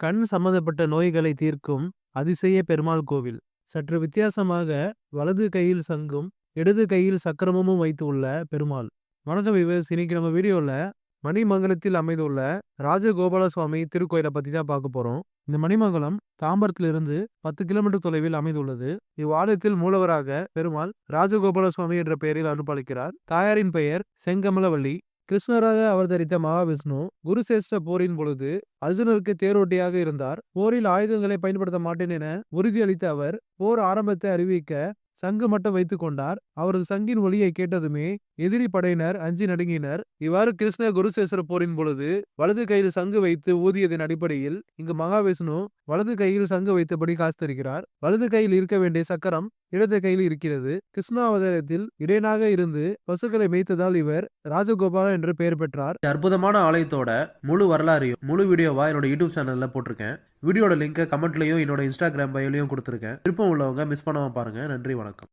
கண் சம்பந்தப்பட்ட நோய்களை தீர்க்கும் அதிசய பெருமாள் கோவில். சற்று வித்தியாசமாக வலது கையில் சங்கும் இடது கையில் சக்கரமும் வைத்து உள்ள பெருமாள். வணக்கம் விவஸ் இன்னைக்கு நம்ம வீடியோல மணிமங்கலத்தில் அமைந்துள்ள ராஜகோபால சுவாமி திருக்கோயிலை பற்றி தான் பார்க்க போகிறோம் இந்த மணிமங்கலம் தாம்பரத்திலிருந்து பத்து கிலோமீட்டர் தொலைவில் அமைந்துள்ளது. இவ்வாலயத்தில் மூலவராக பெருமாள் ராஜகோபால சுவாமி என்ற பெயரில் அனுப்பளிக்கிறார் தாயாரின் பெயர் செங்கமலவள்ளி கிருஷ்ணராக அவதரித்த மகாவிஷ்ணு குருசேஷ்ட போரின் பொழுது அர்ஜுனருக்கு தேரோட்டியாக இருந்தார். போரில் ஆயுதங்களை பயன்படுத்த மாட்டேன் என உறுதியளித்த அவர் போர் ஆரம்பத்தை அறிவிக்க சங்கு மட்டும் வைத்துக் கொண்டார். அவரது சங்கின் ஒளியை கேட்டதுமே எதிரி படையினர் அஞ்சி நடுங்கினர். இவ்வாறு கிருஷ்ண குருசேசர போரின் பொழுது வலது கையில் சங்கு வைத்து ஊதியதன் அடிப்படையில் இங்கு மகாவிஷ்ணு வலது கையில் சங்கு வைத்தபடி காசு தருகிறார் வலது கையில் இருக்க வேண்டிய சக்கரம் இடது கையில் இருக்கிறது. கிருஷ்ணாவதாரத்தில் இடையனாக இருந்து பசுக்களை மேய்த்ததால் இவர் ராஜகோபாலன் என்று பெயர் பெற்றார். அற்புதமான ஆலயத்தோட முழு வரலாறையும் முழு வீடியோவா என்னோட யூடியூப் சேனல்ல போட்டிருக்கேன். வீடியோட லிங்கை கமெண்ட்லயும் என்னோட இன்ஸ்டாகிராம் பயோலையும் கொடுத்துருக்கேன். விருப்பம் உள்ளவங்க மிஸ் பண்ணாம பாருங்க. நன்றி வணக்கம்.